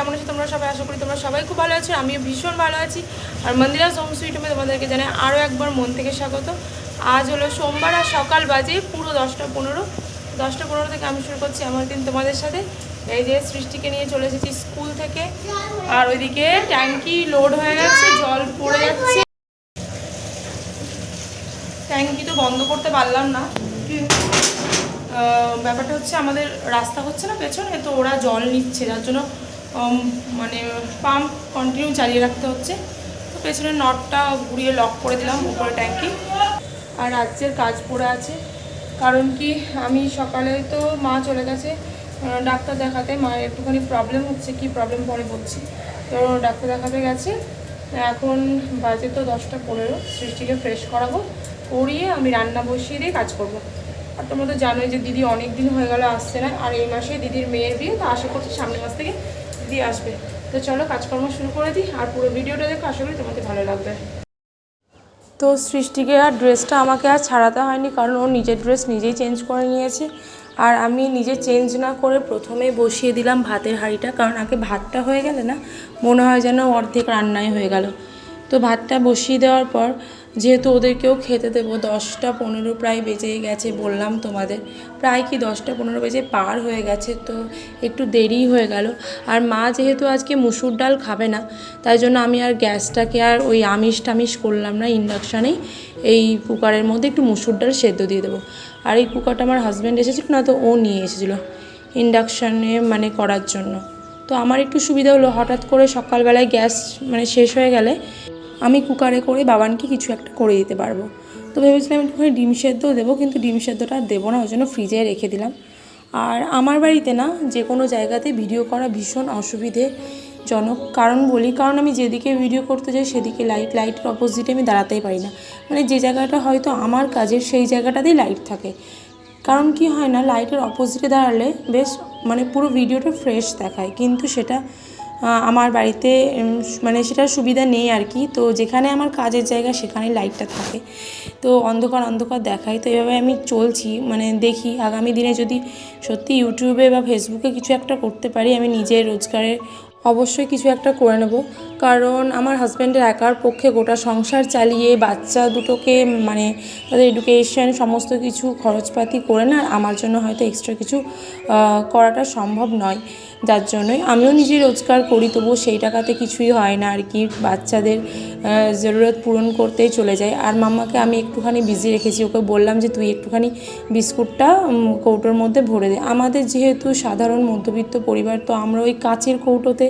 কেমন আছো তোমরা সবাই? আশা করি তোমরা সবাই খুব ভালো আছো, আমিও ভীষণ ভালো আছি। আর মন্দিরা হোম সুইটমে তোমাদেরকে জানাই আরও একবার মন থেকে স্বাগত। আজ হলো সোমবার আর সকাল বাজে পুরো দশটা পনেরো। দশটা পনেরো থেকে আমি শুরু করছি আমার দিন তোমাদের সাথে। এই যে সৃষ্টিকে নিয়ে চলে এসেছি স্কুল থেকে। আর ওইদিকে ট্যাঙ্কি লোড হয়ে গেছে, জল পড়ে যাচ্ছে। ট্যাঙ্কি তো বন্ধ করতে পারলাম না। ব্যাপারটা হচ্ছে আমাদের রাস্তা হচ্ছে না পেছনে, তো ওরা জল নিচ্ছে, যার জন্য মানে পাম্প কন্টিনিউ চালিয়ে রাখতে হচ্ছে। তো পেছনের নটটা ঘুরিয়ে লক করে দিলাম উপরে ট্যাঙ্কি আর রাজ্যের কাজ পড়ে আছে। কারণ কি, আমি সকালে তো মা চলে গেছে ডাক্তার দেখাতে। মায়ের একটুখানি প্রবলেম হচ্ছে, কি প্রবলেম পরে বলছি। তো ডাক্তার দেখাতে গেছে। এখন বাজে তো দশটা পনেরো, সৃষ্টিকে ফ্রেশ করাবো। করিয়ে আমি রান্না বসিয়ে দিয়ে কাজ করব। আর তোমরা তো জানোই যে দিদি অনেক দিন হয়ে গেল আসছে না। আর এই মাসে দিদির মেয়ের বিয়ে, তো আশা করছি সামনের মাস থেকে দিদি আসবে। তো চলো কাজকর্ম শুরু করে দিই আর পুরো ভিডিওটা দেখো, আশা করি তোমাদের ভালো লাগবে। তো সৃষ্টিকে আর ড্রেসটা আমাকে আর ছাড়াতে হয়নি, কারণ ও নিজের ড্রেস নিজেই চেঞ্জ করে নিয়েছে। আর আমি নিজে চেঞ্জ না করে প্রথমে বসিয়ে দিলাম ভাতের হাঁড়িটা, কারণ আগে ভাতটা হয়ে গেলে না, মনে হয় যেন অর্ধেক রান্নাই হয়ে গেল। তো ভাতটা বসিয়ে দেওয়ার পর যেহেতু ওদেরকেও খেতে দেবো, দশটা পনেরো প্রায় বেজে গেছে বললাম তোমাদের। প্রায় কি দশটা পনেরো বেজে পার হয়ে গেছে, তো একটু দেরি হয়ে গেল। আর মা যেহেতু আজকে মুসুর ডাল খাবে না, তাই জন্য আমি আর গ্যাসটাকে আর ওই আমিষ টামিষ করলাম না ইন্ডাকশানেই। এই কুকারের মধ্যে একটু মুসুর ডাল সেদ্ধ দিয়ে দেবো। আর এই কুকারটা আমার হাজব্যান্ড এসেছিল, না তো ও নিয়ে এসেছিল ইন্ডাকশানে মানে করার জন্য। তো আমার একটু সুবিধা হলো, হঠাৎ করে সকালবেলায় গ্যাস মানে শেষ হয়ে গেলে আমি কুকারে করে বাবানকে কিছু একটা করে দিতে পারব। তো ভেবেছিলাম একটুখানি ডিম সেদ্ধ দেবো, কিন্তু ডিম সেদ্ধটা দেবো না, ওই জন্য ফ্রিজে রেখে দিলাম। আর আমার বাড়িতে না, যে কোনো জায়গাতে ভিডিও করা ভীষণ অসুবিধেজনক কারণ বলি, কারণ আমি যেদিকে ভিডিও করতে যাই, সেদিকে লাইট লাইটের অপোজিটে আমি দাঁড়াতেই পারি না। মানে যে জায়গাটা হয়তো আমার কাজের, সেই জায়গাটাতেই লাইট থাকে। কারণ কি হয় না লাইটের অপোজিটে দাঁড়ালে বেশ মানে পুরো ভিডিওটা ফ্রেশ দেখায়, কিন্তু সেটা আমার বাড়িতে মানে সেটার সুবিধা নেই আর কি। তো যেখানে আমার কাজের জায়গা সেখানে লাইটটা থাকে। তো অন্ধকার অন্ধকার দেখায়। তো এভাবে আমি চলছি মানে দেখি। আগামী দিনে যদি সত্যি ইউটিউবে বা ফেসবুকে কিছু একটা করতে পারি, আমি নিজের রোজগারের অবশ্যই কিছু একটা করে নেব। কারণ আমার হাজব্যান্ডের একার পক্ষে গোটা সংসার চালিয়ে বাচ্চা দুটোকে মানে তাদের এডুকেশন সমস্ত কিছু খরচপাতি করে না, আমার জন্য হয়তো এক্সট্রা কিছু করাটা সম্ভব নয়। যার জন্যই আমিও নিজে রোজগার করি, তবুও সেই টাকাতে কিছুই হয় না আর কি। বাচ্চাদের জরুরত পূরণ করতেই চলে যায়। আর মাম্মাকে আমি একটুখানি বিজি রেখেছি, ওকে বললাম যে, তুই একটুখানি বিস্কুটটা কৌটোর মধ্যে ভরে দে। আমাদের যেহেতু সাধারণ মধ্যবিত্ত পরিবার, তো আমরা ওই কাচের কৌটোতে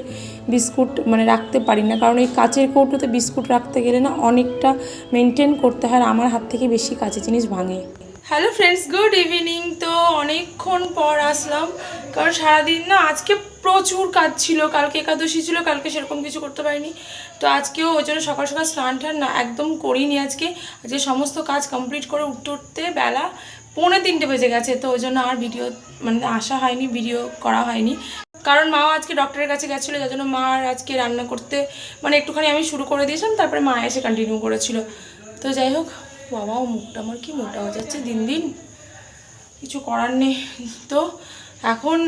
বিস্কুট মানে রাখতে পারি না। কারণ এই কাচের কৌটোতে বিস্কুট রাখতে গেলে না অনেকটা মেনটেন করতে হয় আমার হাত থেকে বেশি কাঁচের জিনিস ভাঙে। হ্যালো ফ্রেন্ডস গুড ইভিনিং তো অনেকক্ষণ পর আসলাম। কারণ সারাদিন না আজকে প্রচুর কাজ ছিল। কালকে একাদশী ছিল, কালকে সেরকম কিছু করতে পারিনি। তো আজকেও ওই জন্য সকাল সকাল স্নান টান না একদম করিনি আজকে। আজকে সমস্ত কাজ কমপ্লিট করে উঠতে উঠতে বেলা পৌনে তিনটে বেজে গেছে। তো ওই জন্য আর ভিডিও মানে আসা হয়নি ভিডিও করা হয়নি। কারণ মাও আজকে ডক্টরের কাছে গেছিল, যার জন্য মা আর আজকে রান্না করতে মানে একটুখানি আমি শুরু করে দিয়েছিলাম, তারপরে মা এসে কন্টিনিউ করেছিল। তো যাই হোক, বাবা মুখটা আমার কি মোটা হয়ে যাচ্ছে দিন দিন? কিছু করার নেই। তো এখন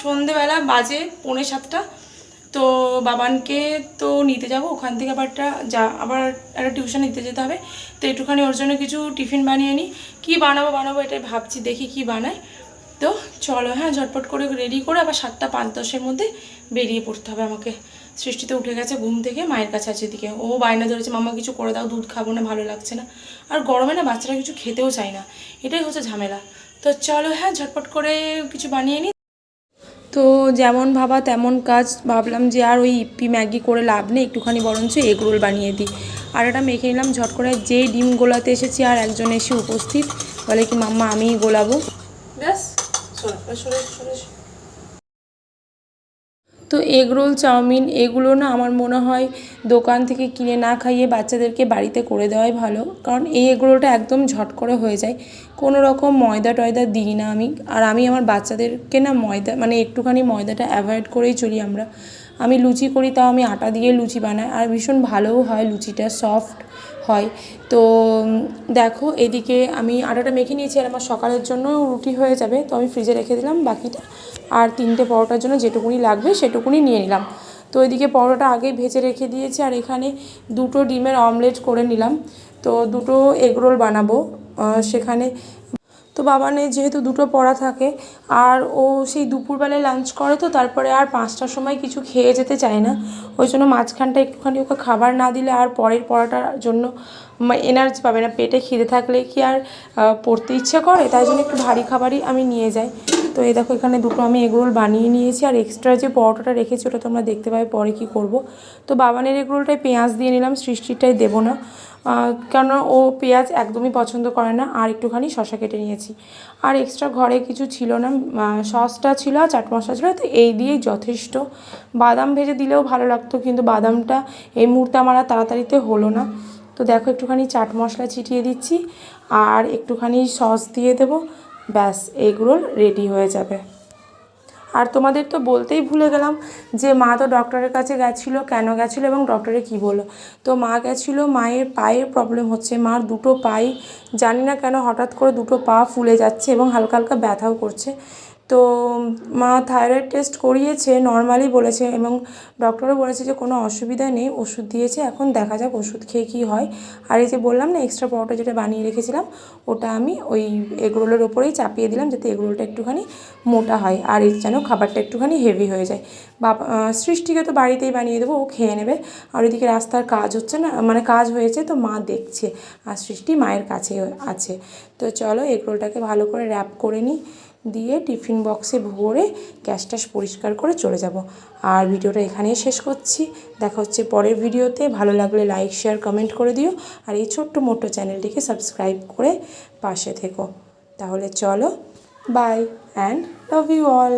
সন্ধেবেলা বাজে পৌনে সাতটা। তো বাবানকে তো নিতে যাব ওখান থেকে, আবার একটা যা, আবার একটা টিউশন নিতে যেতে হবে। তো একটুখানি ওর জন্য কিছু টিফিন বানিয়ে নিই কী বানাবো বানাবো এটাই ভাবছি, দেখি কি বানাই তো চলো হ্যাঁ ঝটপট করে রেডি করে আবার সাতটা পাঁচ দশের মধ্যে বেরিয়ে পড়তে হবে আমাকে। সৃষ্টিতে উঠে গেছে ঘুম থেকে, মায়ের কাছে আছে এদিকে। ও বায়না ধরেছে মামা কিছু করে দাও, দুধ খাব না, ভালো লাগছে না। আর গরমে না বাচ্চারা কিছু খেতেও চায় না। এটাই হচ্ছে ঝামেলা। তো চলো হ্যাঁ ঝটপট করে কিছু বানিয়ে নিই তো যেমন ভাবা তেমন কাজ। ভাবলাম যে আর ওই ইপি ম্যাগি করে লাভ নেই, একটুখানি বরঞ্চ এগ রোল বানিয়ে দিই। আর এটা মেখে নিলাম, ঝট করে যেই ডিম গোলাতে এসেছি আর একজন এসে উপস্থিত। বলে কি, মাম্মা, আমিই গোলাবো। ব্যাস। তো এগরোল চাউমিন, এগুলো না আমার মনে হয় দোকান থেকে কিনে না খাইয়ে বাচ্চাদেরকে বাড়িতে করে দেওয়াই ভালো। কারণ এই এগ রোলটা একদম ঝট করে হয়ে যায়। কোনো রকম ময়দা টয়দা দিই না আমি। আর আমি আমার বাচ্চাদেরকে না ময়দা মানে একটুখানি ময়দাটা অ্যাভয়েড করেই চলি আমরা। আমি লুচি করি, তাও আমি আটা দিয়ে লুচি বানাই। আর ভীষণ ভালোও হয় লুচিটা সফট হয়। তো দেখো, এদিকে আমি আটাটা মেখে নিয়েছি আর আমার সকালের জন্য রুটি হয়ে যাবে। তো আমি ফ্রিজে রেখে দিলাম বাকিটা। আর তিনটে পরোটার জন্য যেটুকুনি লাগবে সেটুকুনি নিয়ে নিলাম। তো এদিকে পরোটা আগেই ভেজে রেখে দিয়েছি আর এখানে দুটো ডিমের অমলেট করে নিলাম। তো দুটো এগরোল বানাবো। সেখানে তো বাবানের যেহেতু দুটো পড়া থাকে, আর ও সেই দুপুরবেলায় লাঞ্চ করে তো, তারপরে আর পাঁচটার সময় কিছু খেয়ে যেতে চায় না। ওই জন্য মাঝখানটা একটুখানি ওকে খাবার না দিলে আর পরের পড়াটার জন্য এনার্জি পাবে না। পেটে খিদে থাকলে কি আর পড়তে ইচ্ছে করে? তাই জন্য একটু ভারী খাবারই আমি নিয়ে যাই। তো এই দেখো, এখানে দুটো আমি এগরোল বানিয়ে নিয়েছি, আর এক্সট্রা যে পরোটাটা রেখেছি, ওটা তোমরা দেখতে পাবে পরে কি করব। তো বাবানের এগরোলটায় পেঁয়াজ দিয়ে নিলাম সৃষ্টিটাই দেবো না। কেন ও পেঁয়াজ একদমই পছন্দ করে না, আর একটুখানি শশা কেটে নিয়েছি। আর এক্সট্রা ঘরে কিছু ছিল না সসটা ছিল আর চাট মশলা ছিল, তো এই দিয়েই যথেষ্ট। বাদাম ভেজে দিলেও ভালো লাগতো, কিন্তু বাদামটা এই মুহূর্তে আমার আর তাড়াতাড়িতে হলো না। তো দেখো একটুখানি চাট মশলা ছিটিয়ে দিচ্ছি, আর একটুখানি সস দিয়ে দেবো, ব্যাস এগরোল রেডি হয়ে যাবে। আর তোমাদের তো বলতেই ভুলে গেলাম যে মা তো ডক্টরের কাছে গেছিল, কেন গেছিল এবং ডক্টরে কি বলল? তো মা গেছিল, মায়ের পায়ের প্রবলেম হচ্ছে, মার দুটো পাই, জানি না কেন হঠাৎ করে দুটো পা ফুলে যাচ্ছে এবং হালকা হালকা ব্যথাও করছে। তো, মা থাইরয়েড টেস্ট করিয়েছে নর্মালি বলেছে এবং ডক্টরও বলেছে যে কোনো অসুবিধা নেই, ওষুধ দিয়েছে, এখন দেখা যাক ওষুধ খেয়ে কী হয়। আর এই যে বললাম না এক্সট্রা পরোটা যেটা বানিয়ে রেখেছিলাম, ওটা আমি ওই এগরোলের ওপরেই চাপিয়ে দিলাম যাতে এগরোলটা একটুখানি মোটা হয়, আর এই যেন খাবারটা একটুখানি হেভি হয়ে যায়। বাবা সৃষ্টিকে তো বাড়িতেই বানিয়ে দেবো, ও খেয়ে নেবে। আর ওইদিকে রাস্তার কাজ হচ্ছে না মানে কাজ হয়েছে তো মা দেখছে, আর সৃষ্টি মায়ের কাছে আছে। তো চলো এগরোলটাকে ভালো করে র্যাপ করে নিই। দিয়ে টিফিন বক্সে ভরে গ্যাস ট্যাস পরিষ্কার করে চলে যাব। আর ভিডিওটা এখানেই শেষ করছি। দেখা হচ্ছে পরের ভিডিওতে। ভালো লাগলে লাইক শেয়ার কমেন্ট করে দিও। আর এই ছোট্ট মোটো চ্যানেলটিকে সাবস্ক্রাইব করে পাশে থেকো। তাহলে চলো bye and love you all